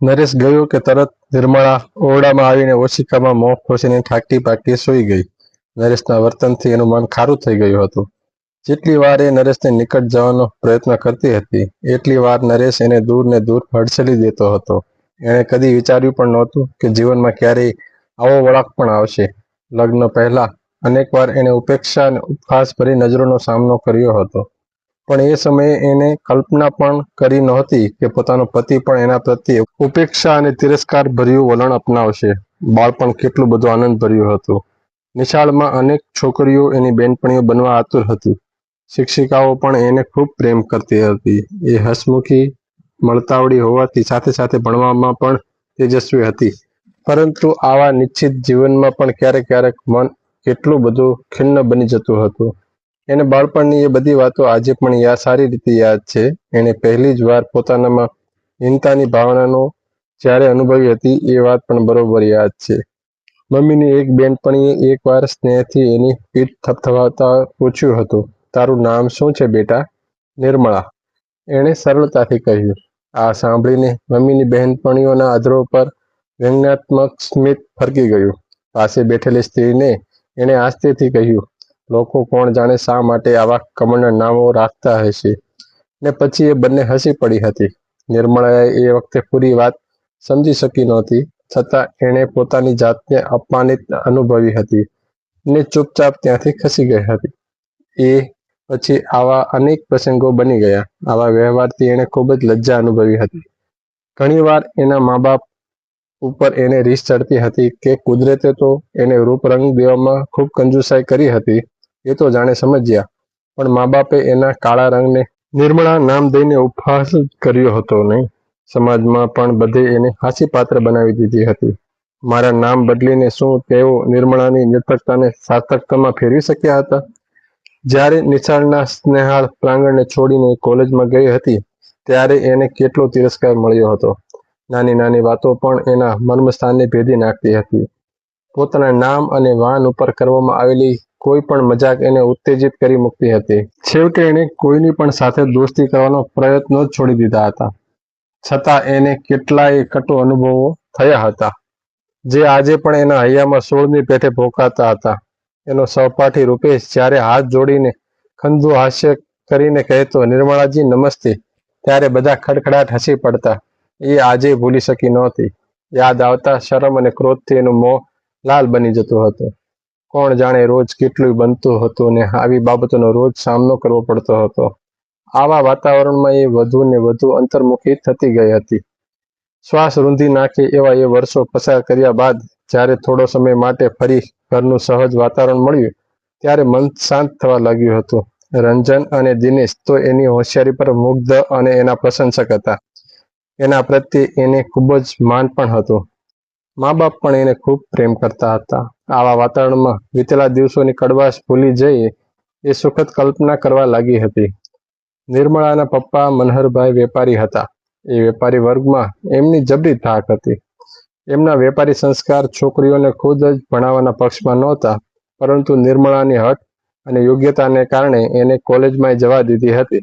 નરેશ ગયો કે તરત નિર્મળા ઓરડામાં આવીને ઓશિકામાં મોં ખોસીને ઠાકટી પાકટી સૂઈ ગઈ. નરેશના વર્તનથી એનું મન ખારું થઈ ગયું હતું. જેટલી વાર એ નરેશને નિકટ જવાનો પ્રયત્ન કરતી હતી, એટલી વાર નરેશ એને દૂર ને દૂર હડસેલી દેતો હતો. એણે કદી વિચાર્યું પણ નહોતું કે જીવનમાં ક્યારેય આવો વળાંક પણ આવશે. લગ્ન પહેલા અનેક વાર એણે ઉપેક્ષા અને ઉપહાસ ભરી નજરોનો સામનો કર્યો હતો. પણ એ સમયે એને કલ્પના પણ કરી નહોતી કે પોતાનો પતિ પણ એના પ્રત્યે ઉપેક્ષા અને તિરસ્કાર ભર્યું વલણ અપનાવશે. બાળપણ કેટલું બધું આનંદ ભર્યું હતું. નિશાળમાં અનેક છોકરીઓ એની બેનપણીઓ બનવા આતુર હતી. શિક્ષિકાઓ પણ એને ખૂબ પ્રેમ કરતી હતી. એ હસમુખી મળતાવડી હોવાથી સાથે સાથે ભણવામાં પણ તેજસ્વી હતી. પરંતુ આવા નિશ્ચિત જીવનમાં પણ ક્યારેક ક્યારેક મન કેટલું બધું ખિન્ન બની જતું હતું. એને બાળપણની એ બધી વાતો આજે પણ યાદ સારી રીતે યાદ છે. એને પહેલી જ વાર પોતાનામાં હીનતાની ભાવનાનો જ્યારે અનુભવી હતી, એ વાત પણ બરોબર યાદ છે. મમ્મીની એક બેનપણીએ એકવાર સ્નેહથી એની પીઠ થપથપાવતા પૂછ્યું હતું, તારું નામ શું છે બેટા? નિર્મળા. એણે સરળતાથી કહ્યું, આ સાંભળીને મમ્મીની બહેનપણીઓના આદરો પર વ્યંગ્યાત્મક સ્મિત ફરકી ગયું. પાસે બેઠેલી સ્ત્રીને એણે આસ્તેથી કહ્યું લોકો કોણ જાણે શા માટે આવા કમળના નામો રાખતા હશે ને પછી એ બંને હસી પડી હતી. નિર્મળાએ એ વખતે પૂરી વાત સમજી શકી નહોતી. છતાં એણે પોતાની જાતને અપમાનિત અનુભવી હતી ને ચૂપચાપ ત્યાંથી ખસી ગઈ હતી. એ પછી આવા અનેક પ્રસંગો બની ગયા. આવા વ્યવહારથી એણે ખૂબ જ લજ્જા અનુભવી હતી. ઘણીવાર એના મા બાપ ઉપર એને રીસ ચડતી હતી કે કુદરતે તો એને રૂપ રંગ દેવામાં ખૂબ કંજુસાઈ કરી હતી. એ તો જાણે સમજ્યા. પણ મા બાપે એના કાળા રંગને નિર્મળા નામ દઈને ઉપહાસ કર્યો હતો નહીં. સમાજમાં પણ બધે એને હાસી પાત્ર બનાવી દીધી હતી. મારા નામ બદલીને શું તેઓ નિર્મળાની નિર્ભરતાને સાર્થકતામાં ફેરવી શક્યા હતા? જ્યારે નિશાળના સ્નેહાળ પ્રાંગણને છોડીને કોલેજમાં ગઈ હતી, ત્યારે એને કેટલો તિરસ્કાર મળ્યો હતો. નાની નાની વાતો પણ એના મર્મસ્થાનને ભેદી નાખતી હતી. પોતાના નામ અને વાન ઉપર કરવામાં આવેલી કોઈ પણ મજાક એને ઉત્તેજિત કરી મૂકતી હતી. છેવટે એણે કોઈની પણ સાથે દોસ્તી કરવાનો પ્રયત્નો છોડી દીધા હતા. છતાં એને કેટલાય કટુ અનુભવો થયા હતા. જે આજે પણ એના હૈયામાં સોળની પેઠે ભોકાતા હતા. એનો સહપાઠી રૂપેશ જ્યારે હાથ જોડીને ખંદુ હાસ્ય કરીને કહેતો, નિર્મળાજી, નમસ્તે. ત્યારે બધા ખડખડાટ હસી પડતા. એ આજે ભૂલી શકી નહોતી. યાદ આવતા શરમ અને ક્રોધથી એનું મોં લાલ બની જતું હતું. કોણ જાણે રોજ કેટલું બનતું હતું ને આવી બાબતોનો રોજ સામનો કરવો પડતો હતો. આવા વાતાવરણમાં એ વધુ ને વધુ અંતર્મુખી થતી ગઈ હતી. શ્વાસ રૂંધી નાખે એવા એ વર્ષો પસાર કર્યા બાદ જ્યારે થોડો સમય માટે ફરી ઘરનું સહજ વાતાવરણ મળ્યું, ત્યારે મન શાંત થવા લાગ્યું હતું. રંજન અને દિનેશ તો એની હોશિયારી પર મુગ્ધ અને એના પ્રશંસક હતા. એના પ્રત્યે એને ખૂબ જ માન પણ હતું. મા બાપ પણ એને ખૂબ પ્રેમ કરતા હતા. આવા વાતાવરણમાં વીતેલા દિવસોની કડવાશ ભૂલી જઈ એ સુખદ કલ્પના કરવા લાગી હતી. નિર્મળાના પપ્પા મનહરભાઈ વેપારી હતા. એ વેપારી વર્ગમાં એમની જબરી ધાક હતી. એમના વેપારી સંસ્કાર છોકરીઓને ખુદ જ ભણાવવાના પક્ષમાં નહોતા, પરંતુ નિર્મળાની હટ અને યોગ્યતાને કારણે એને કોલેજમાં જવા દીધી હતી.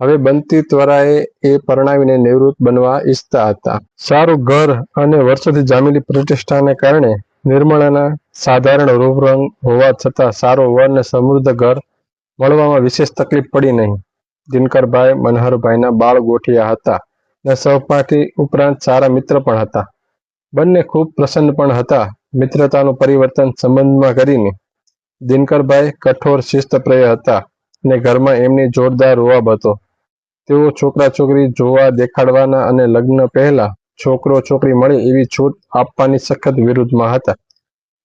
હવે બનતી ત્વરાએ એ પરણાવીને નિવૃત્ત બનવા ઈચ્છતા હતા. સારું ઘર અને વર્ષોથી જામેલી પ્રતિષ્ઠાને કારણે નિર્મળાના સાધારણ રૂપરંગ હોવા છતાં સારો વર ને સમૃદ્ધ ઘર મળવામાં વિશેષ તકલીફ પડી નહીં. દિનકરભાઈ મનહરભાઈના બાળ ગોઠિયા હતા ને સહપાઠી ઉપરાંત સારા મિત્ર પણ હતા. બંને ખૂબ પ્રસન્ન પણ હતા, મિત્રતાનું પરિવર્તન સંબંધમાં કરીને. દિનકરભાઈ કઠોર શિસ્તપ્રિય હતા ને ઘરમાં એમની જોરદાર રોવાબ હતો. તેઓ છોકરા છોકરી જોવા દેખાડવાના અને લગ્ન પહેલા છોકરો છોકરી મળે એવી છૂટ આપવાની સખત વિરુદ્ધમાં હતા.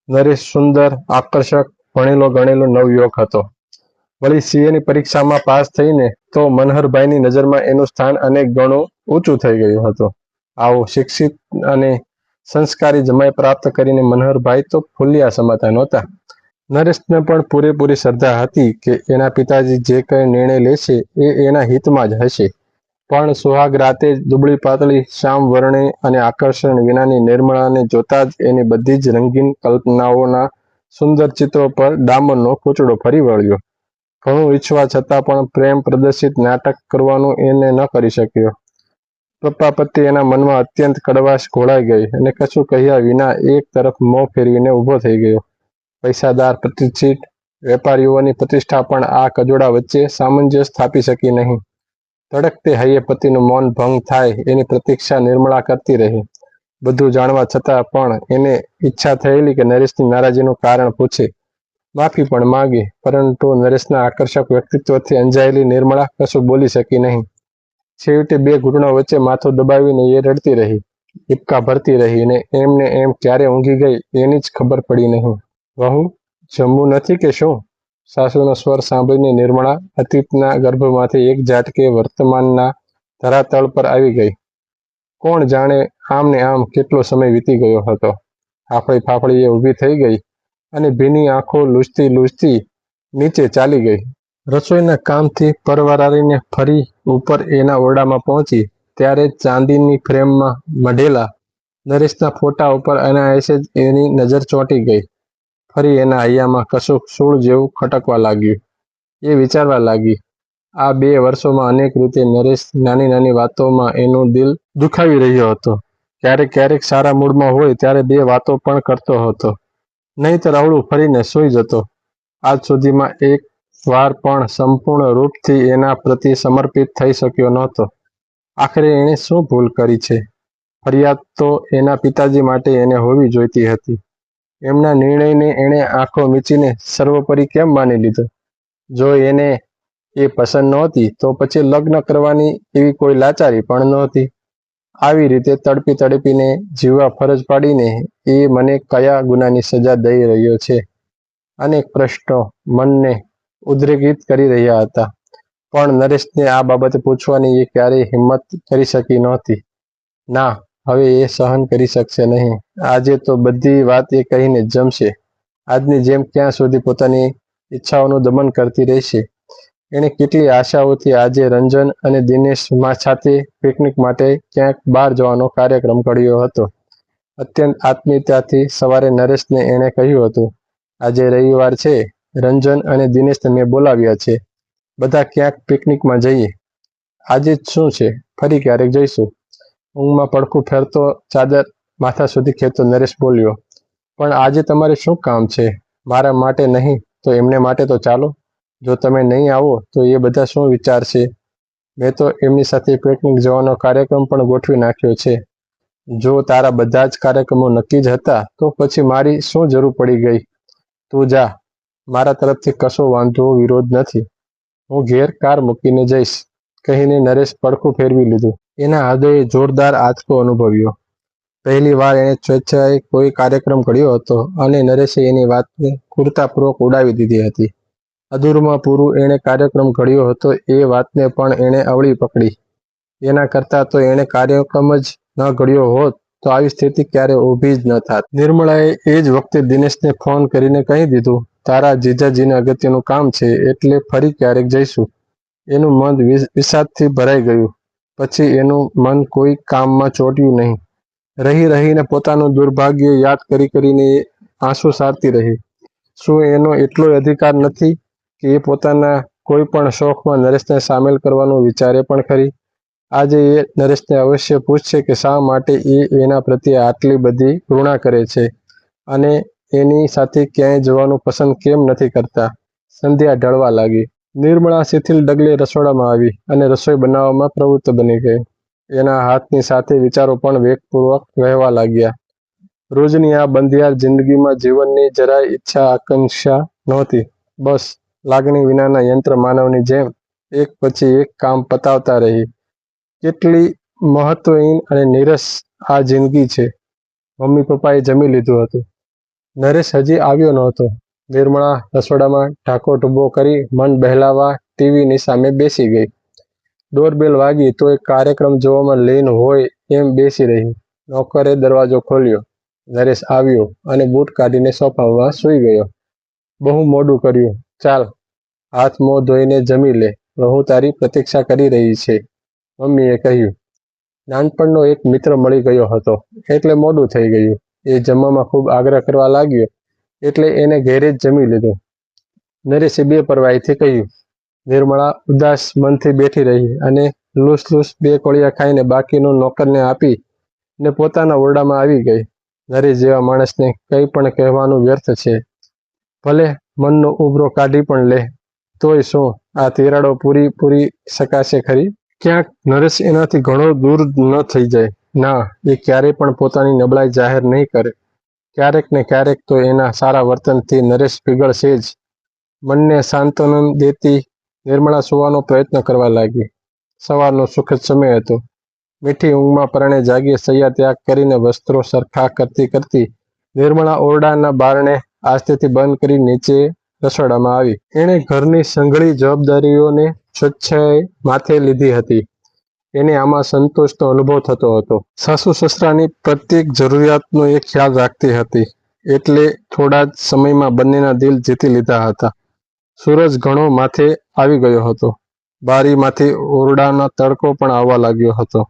નરેશ સુંદર, આકર્ષક, ભણેલો ગણેલો નવયુવક હતો. વળી સીએની પરીક્ષામાં પાસ થઈને તો મનહરભાઈની નજરમાં એનું સ્થાન અનેક ગણું ઊંચું થઈ ગયું હતું. આવો શિક્ષિત અને સંસ્કારી જમાઈ પ્રાપ્ત કરીને મનહરભાઈ તો ફૂલ્યા સમાતા નહોતા નરેશને પણ પૂરેપૂરી શ્રદ્ધા હતી કે એના પિતાજી જે કંઈ નિર્ણય લેશે એ એના હિતમાં જ હશે. પણ સુહાગ રાતે દુબળી પાતળી શ્યામ વર્ણે અને આકર્ષણ વિનાની નિર્મળાને જોતા જ એની બધી જ રંગીન કલ્પનાઓના સુંદર ચિત્રો પર ડામરનો કૂચડો ફરી વળ્યો. ઘણું ઈચ્છવા છતાં પણ પ્રેમ પ્રદર્શિત નાટક કરવાનું એને ન કરી શક્યો. પપ્પા એના મનમાં અત્યંત કડવાશ ઘોળાઈ ગઈ અને કશું કહ્યા વિના એક તરફ મોં ફેરવીને ઊભો થઈ ગયો. પૈસાદાર પ્રતિષ્ઠિત વેપારીઓની પ્રતિષ્ઠા પણ આ કજોડા વચ્ચે સામંજસ્ય સ્થાપી શકી નહીં. ધડકતે હૈયે પતિનું મૌન ભંગ થાય એની પ્રતીક્ષા નિર્મળા કરતી રહી. બધું જાણવા છતાં પણ એને ઈચ્છા થયેલી કે નરેશની નારાજીનું કારણ પૂછે. માફી પણ માગી, પરંતુ નરેશના આકર્ષક વ્યક્તિત્વથી અંજાયેલી નિર્મળા કશું બોલી શકી નહીં. છેવટે બે ઘૂંટણો વચ્ચે માથું દબાવીને એ રડતી રહી હિપકા ભરતી રહી ને એમને એમ ક્યારે ઊંઘી ગઈ એની જ ખબર પડી નહીં. વહુ જમવું નથી કે શું? સાસુનો સ્વર સાંભળીને નિર્મળા અતીતના ગર્ભમાંથી એક ઝાટકે વર્તમાનના ધરાતળ પર આવી ગઈ. કોણ જાણે આમ ને આમ કેટલો સમય વીતી ગયો હતો. ફાફડી ફાફડી એ ઊભી થઈ ગઈ અને ભીની આંખો લૂછતી લૂછતી નીચે ચાલી ગઈ. રસોઈના કામથી પરવરારીને ફરી ઉપર એના ઓરડામાં પહોંચી, ત્યારે ચાંદીની ફ્રેમમાં મઢેલા નરેશના ફોટા ઉપર અનાયાસે જ એની નજર ચોંટી ગઈ. ફરી એના હૈયામાં કશુંક સૂળ જેવું ખટકવા લાગ્યું. એ વિચારવા લાગી. આ બે વર્ષોમાં અનેક રીતે નરેશ નાની નાની વાતોમાં એનું દિલ દુખાવી રહ્યો હતો. ક્યારેક ક્યારેક સારા મૂડમાં હોય ત્યારે બે વાતો પણ કરતો હતો. નહીંતર અવળું ફરીને સૂઈ જતો. આજ સુધીમાં એક વાર પણ સંપૂર્ણ રૂપથી એના પ્રતિ સમર્પિત થઈ શક્યો નહોતો. આખરે એણે શું ભૂલ કરી છે? ફરિયાદ તો એના પિતાજી માટે એને હોવી જોઈતી હતી. એમના નિર્ણયને એણે આંખો મીચીને સર્વોપરી કેમ માની લીધો? જો એને એ પસંદ નહોતી, તો પછી લગ્ન કરવાની એવી કોઈ લાચારી પણ નહોતી. આવી રીતે તડપી તડપીને જીવવા ફરજ પાડીને એ મને કયા ગુનાની સજા દઈ રહ્યો છે? અનેક પ્રશ્નો મનને ઉદ્રેગિત કરી રહ્યા હતા. પણ નરેશને આ બાબતે પૂછવાની એ ક્યારેય હિંમત કરી શકી નહોતી. ના હવે એ સહન કરી શકશે નહીં. આજે તો બધી વાત એ કહીને જમશે. આજની જેમ ક્યાં સુધી પોતાની ઈચ્છાઓનું દમન કરતી રહેશે? એણે કેટલી આશાઓથી આજે રંજન અને દિનેશ મા સાથે પિકનિક માટે ક્યાંક બહાર જવાનો કાર્યક્રમ કર્યો હતો. અત્યંત આત્મીયતાથી સવારે નરેશને એણે કહ્યું હતું, આજે રવિવાર છે. રંજન અને દિનેશને મેં બોલાવ્યા છે. બધા ક્યાંક પિકનિકમાં જઈએ. આજે જ શું છે? ફરી ક્યારેક જઈશું. ઊંઘમાં પડખું ફેરતો ચાદર માથા સુધી ખેંચતો નરેશ બોલ્યો, પણ આજે તમારે શું કામ છે? મારા માટે નહીં, તો એમને માટે તો ચાલો. જો તમે નહીં આવો, તો એ બધા શું વિચારશે મેં તો એમની સાથે પિકનિક જવાનો કાર્યક્રમ પણ ગોઠવી નાખ્યો છે. જો તારા બધા જ કાર્યક્રમો નક્કી જ હતા, તો પછી મારી શું જરૂર પડી ગઈ? તું જા. મારા તરફથી કશો વાંધો વિરોધ નથી. હું ઘેર કાર મૂકીને જઈશ. કહીને નરેશ પડખું ફેરવી લીધું. એના હૃદયે જોરદાર આંચકો અનુભવ્યો. પહેલી વાર એણે સ્વેચ્છાએ કોઈ કાર્યક્રમ કર્યો હતો અને નરેશે એની વાતને કુરતાપૂર્વક ઉડાવી દીધી હતી. અધૂરમાં પૂરું એણે કાર્યક્રમ ઘડ્યો હતો એ વાતને પણ એણે અવળી પકડી. એના કરતાં તો એણે કાર્યક્રમ જ ન ઘડ્યો હોત તો આવી સ્થિતિ ક્યારે ઊભી જ ન થાત. નિર્મળાએ એ જ વખતે દિનેશને ફોન કરીને કહી દીધું, તારા જીજાજીને અગત્યનું કામ છે એટલે ફરી ક્યારેક જઈશું. એનું મન વિષાદથી ભરાઈ ગયું. પછી એનું મન કોઈ કામમાં ચોટ્યું નહીં. રહી રહીને પોતાનું દુર્ભાગ્ય યાદ કરી કરીને એ આંસુ સારતી રહી. શું એનો એટલો અધિકાર નથી કે એ પોતાના કોઈ પણ શોખમાં નરેશને સામેલ કરવાનું વિચારે પણ ખરી? આજે એ નરેશને અવશ્ય પૂછશે કે શા માટે એ એના પ્રત્યે આટલી બધી ઘૃણા કરે છે અને એની સાથે ક્યાંય જવાનું પસંદ કેમ નથી કરતા? સંધ્યા ઢળવા લાગી. નિર્મળા શિથિલ ડગલે રસોડામાં આવી અને રસોઈ બનાવવામાં પ્રવૃત્ત બની ગઈ. એના હાથની સાથે વિચારો પણ વેગપૂર્વક વહેવા લાગ્યા. રોજની આ બંધિયાર જિંદગીમાં જીવનની જરાય ઈચ્છા આકાંક્ષા નહોતી. બસ, લાગણી વિનાના યંત્ર માનવની જેમ એક પછી એક કામ પતાવતા રહી. કેટલી મહત્વહીન અને નીરસ આ જિંદગી છે. મમ્મી પપ્પાએ જમી લીધું હતું. નરેશ હજી આવ્યો નહોતો. નિર્મળા રસોડામાં ઢાંકો ટૂંબો કરી મન બહેલાવા ટીવીની સામે બેસી ગઈ. ડોરબેલ વાગી તો એક કાર્યક્રમ જોવામાં લીન હોય એમ બેસી રહી. નોકરે દરવાજો ખોલ્યો. નરેશ આવ્યો અને બૂટ કાઢીને સોફામાં સૂઈ ગયો. બહુ મોડું કર્યું. ચાલ, હાથ મોં ધોઈને જમી લે. વહુ તારી પ્રતીક્ષા કરી રહી છે. મમ્મીએ કહ્યું. નાનપણનો એક મિત્ર મળી ગયો હતો. એટલે મોડું થઈ ગયું. એ જમવામાં ખૂબ આગ્રહ કરવા લાગ્યો. એટલે એને ઘેરે જ જમી લીધો. નરેશે બે પરવાહીથી કહ્યું, નિર્મળા, ઉદાસ મનથી બેઠી રહી અને લૂસ લૂસ બે કોળિયા ખાઈને બાકીનો નોકરને આપી ને પોતાના ઓરડામાં આવી ગઈ. નરેશ જેવા માણસને કંઈ પણ કહેવાનું વ્યર્થ છે. ભલે મનનો ઉભરો કાઢી પણ લે, તોય શું આ તિરાડો પૂરી પૂરી શકાશે ખરી? ક્યાંક નરેશ એનાથી ઘણો દૂર ન થઈ જાય. ના, એ ક્યારેય પણ પોતાની નબળાઈ જાહેર નહીં કરે. ક્યારેક ને ક્યારેક તો એના સારા વર્તનથી નરેશ પીગળશે જ. મનને સાંત્વનન દેતી નિર્મળા સુવાનો પ્રયત્ન કરવા લાગી. સવારનો સુખદ સમય હતો. મીઠી ઊંઘમાં પરણે જાગી સૈયા ત્યાગ કરીને વસ્ત્રો સરખા કરતી કરતી નિર્મળા ઓરડાના બારણે આસ્તેથી બંધ કરી નીચે રસોડામાં આવી. એણે ઘરની સંઘળી જવાબદારીઓને સ્વચ્છ માથે લીધી હતી. એને આમાં સંતોષનો અનુભવ થતો હતો. સાસુ સસરાની પ્રત્યેક જરૂરિયાતનો એ ખ્યાલ રાખતી હતી, એટલે થોડા જ સમયમાં બંનેના દિલ જીતી લીધા હતા. સૂરજ ઘણો માથે આવી ગયો હતો. બારીમાંથી ઓરડાનો તડકો પણ આવવા લાગ્યો હતો.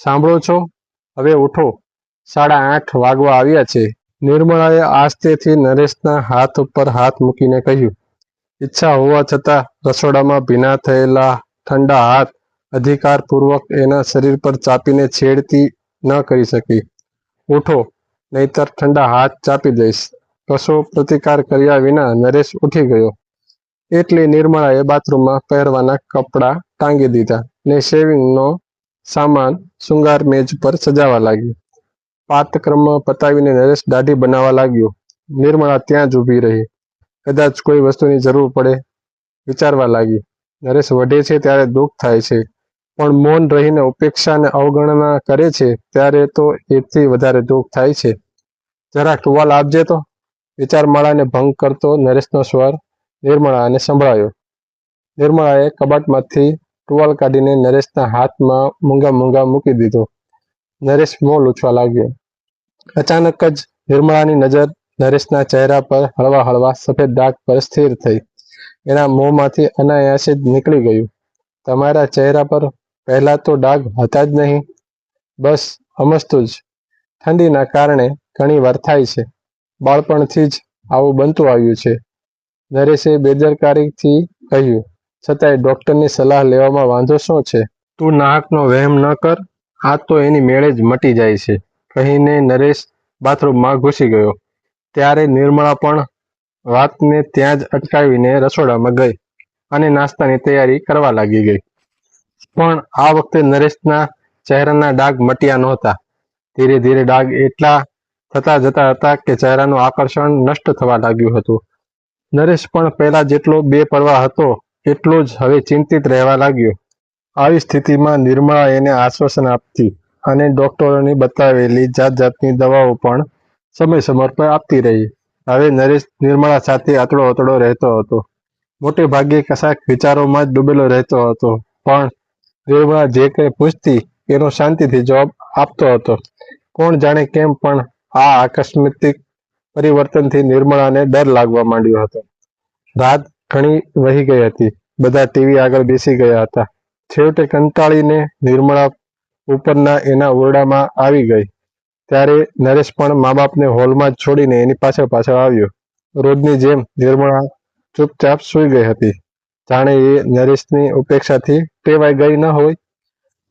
સાંભળો છો? હવે ઉઠો. સાડા આઠ વાગવા આવ્યા છે. નિર્મળાએ આસ્તેથી નરેશના હાથ ઉપર હાથ મૂકીને કહ્યું, ઈચ્છા હોવા છતાં રસોડામાં ભીના થયેલા ઠંડા હાથ અધિકારપૂર્વક એના શરીર પર ચાપીને છેડતી ન કરી શકી. ઉઠો, નહીતર ઠંડા હાથ ચાપી દઈશ. કશો પ્રતિકાર કર્યા વિના નરેશ ઉઠી ગયો. એટલે નિર્મળાએ બાથરૂમમાં પહેરવાના કપડાં ટાંગી દીધા ને શેવિંગનો સામાન શૃંગાર મેજ પર સજાવા લાગી પાતક્રમ પતાવીને નરેશ દાઢી બનાવવા લાગ્યો. નિર્મળા ત્યાં જ ઊભી રહી. કદાચ કોઈ વસ્તુની જરૂર પડે વિચારવા લાગી. નરેશ વઢે છે ત્યારે દુઃખ થાય છે. પણ મૌન રહીને ઉપેક્ષા અને અવગણના કરે છે, ત્યારે તો એથી વધારે દુઃખ થાય છે. જરા ટુવાલ આપજે તો. વિચારમાળાને ભંગ કરતો નરેશનો સ્વર નિર્મળાને સંભળાયો. નિર્મળાએ કબાટમાંથી ટુવાલ કાઢીને નરેશના હાથમાં મૂંગા મૂંગા મૂકી દીધો. નરેશ મોં લૂછવા લાગ્યો. અચાનક જ નિર્મળાની નજર નરેશના ચહેરા પર હળવા હળવા સફેદ ડાઘ પર સ્થિર થઈ. એના મોંમાંથી અનાયાસે જ નીકળી ગયું. તમારા ચહેરા પર પહેલા તો ડાઘ હતા જ નહીં. બસ અમસ્તું જ. ઠંડીના કારણે ઘણી વાર થાય છે. બાળપણથી જ આવું બનતું આવ્યું છે. નરેશે બેદરકારીથી કહ્યું, છતાંય ડોક્ટરની સલાહ લેવામાં વાંધો શું છે? તું નાહકનો વહેમ ન કર. આ તો એની મેળે જ મટી જાય છે. કહીને નરેશ બાથરૂમમાં ઘૂસી ગયો. ત્યારે નિર્મળા પણ વાતને ત્યાં જ અટકાવીને રસોડામાં ગઈ અને નાસ્તાની તૈયારી કરવા લાગી ગઈ. પણ આ વખતે નરેશના ચહેરાના ડાઘ મટ્યા નહોતા. ધીરે ધીરે ડાઘ એટલા થતા જતા હતા કે ચહેરાનું આકર્ષણ નષ્ટ થવા લાગ્યું હતું. નરેશ પણ પહેલા જેટલો બે બેપરવા હતો, એટલો જ હવે ચિંતિત રહેવા લાગ્યો. આવી સ્થિતિમાં નિર્મળા એને આશ્વાસન આપતી અને ડોક્ટરોની બતાવેલી જાત જાતની દવાઓ પણ સમય સમય પર આપતી રહી. હવે નરેશ નિર્મળા સાથે આતળો અતળો રહેતો હતો. મોટે ભાગે કશાક વિચારોમાં જ ડૂબેલો રહેતો હતો, પણ નિર્મળા જે કંઈ પૂછતી, એનો શાંતિથી જવાબ આપતો હતો. કોણ જાણે કેમ પણ આ આકસ્મિક પરિવર્તનથી નિર્મળાને ડર લાગવા માંડ્યો હતો. રાત ઘણી વહી ગઈ હતી. બધા ટીવી આગળ બેસી ગયા હતા. છેવટે કંટાળીને નિર્મળા ઉપરના એના ઓરડામાં આવી ગઈ. ત્યારે નરેશ પણ મા બાપને હોલમાં જ છોડીને એની પાછળ પાછળ આવ્યો. રોજની જેમ નિર્મળા ચૂપચાપ સૂઈ ગઈ હતી. જાણે એ નરેશની ઉપેક્ષાથી ટેવાઈ ગઈ ન હોય.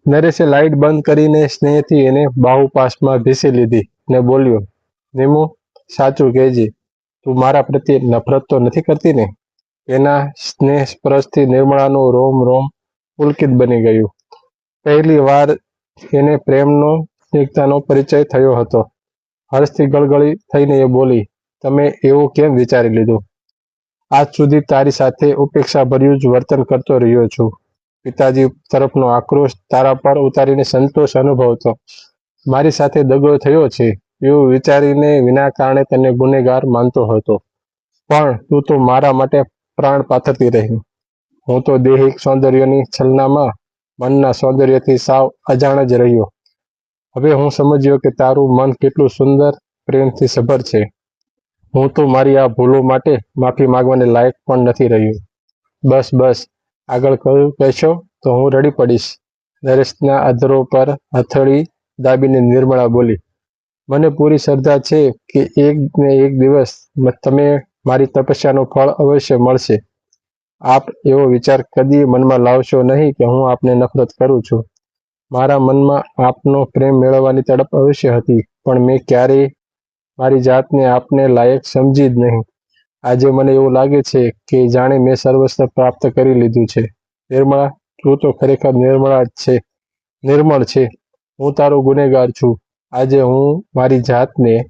નરેશે લાઇટ બંધ કરીને સ્નેહથી એને બાહુ પાસમાં ભીસી લીધી ને બોલ્યો, નિમુ, સાચું કહેજે, તું મારા પ્રત્યે નફરત તો નથી કરતી ને? એના સ્નેહ સ્પર્શથી નિર્મળાનું રોમ રોમ પુલકિત બની ગયું. પહેલી વાર એને પ્રેમનો, એકતાનો પરિચય થયો હતો. હર્ષથી ગળગળી થઈને એ બોલી, તમે એવું કેમ વિચારી લીધું? આજ સુધી તારી સાથે ઉપેક્ષા ભર્યું જ વર્તન કરતો રહ્યો છું. પિતાજી તરફનો આક્રોશ તારા પર ઉતારીને સંતોષ અનુભવતો. મારી સાથે દગો થયો છે, એવું વિચારીને વિના કારણે તને ગુનેગાર માનતો હતો. પણ તું તો મારા માટે પ્રાણ પાથરતી રહી. હું તો દૈહિક સૌંદર્યની છલનામાં મનના સૌંદર્યથી સાવ અજાણ જ રહ્યો. હવે હું સમજ્યો કે તારું મન કેટલું સુંદર, પ્રેમથી સભર છે. હું તો મારી આ ભૂલો માટે માફી માંગવાને લાયક પણ નથી રહ્યું. બસ બસ. આગળ કહ્યું કહેશો તો હું રડી પડીશ. નરેશના અધરો પર હથળી દાબીને નિર્મળા બોલી, મને પૂરી શ્રદ્ધા છે કે એક ને એક દિવસ તમે મારી તપસ્યાનું ફળ અવશ્ય મળશે. આપ એવો વિચાર કદી મનમાં લાવશો નહીં કે હું આપને નફરત કરું છું. મારા મનમાં આપનો પ્રેમ મેળવવાની તડપ અવશ્ય હતી, પણ મેં ક્યારેય મારી જાતને આપને લાયક સમજી જ નહીં. આજે મને એવું લાગે છે કે જાણે મેં સર્વસ્વ પ્રાપ્ત કરી લીધું છે. નિર્મળા, તું તો ખરેખર નિર્મળા જ છે. નિર્મળ છે. હું તારો ગુનેગાર છું. આજે હું મારી જાતને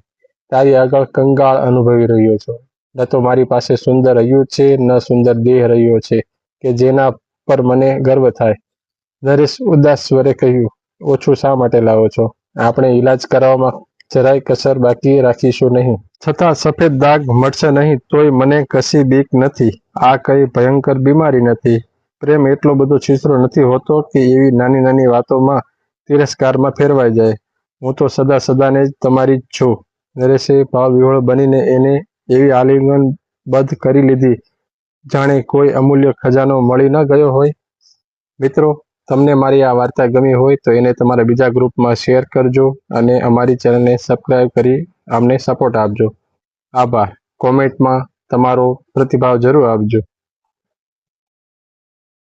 તારી આગળ કંગાળ અનુભવી રહ્યો છું. ન તો મારી પાસે સુંદર હૈયું છે, ન સુંદર દેહ રહ્યો છે, કે જેના પર મને ગર્વ થાય. નરેશ ઉદાસ સ્વરે કહ્યું, ઓછું શા માટે લાવો છો? આપણે ઈલાજ કરાવવામાં જરાય કસર બાકી રાખીશું નહીં. છતાં સફેદ દાગ મળશે નહીં, તોય મને કશી બીક નથી. આ કઈ ભયંકર બીમારી નથી. પ્રેમ એટલો બધો છીછરો નથી હોતો કે એવી નાની નાની વાતોમાં તિરસ્કારમાં ફેરવાઈ જાય. હું તો સદા સદાને જ તમારી જ છું. નરેશે ભાવ વિહોળ બનીને એને એવી આલિંગન બધ કરી લીધી. જાણે કોઈ અમૂલ્ય ખજાનો મળી ન ગયો હોય. મિત્રો તમને મારી આ વાર્તા ગમી હોય તો એને તમારા બીજા ગ્રુપમાં શેર કરજો અને અમારી ચેનલને સબસ્ક્રાઈબ કરી અમને સપોર્ટ આપજો. આભાર. કોમેન્ટમાં તમારો પ્રતિભાવ જરૂર આપજો.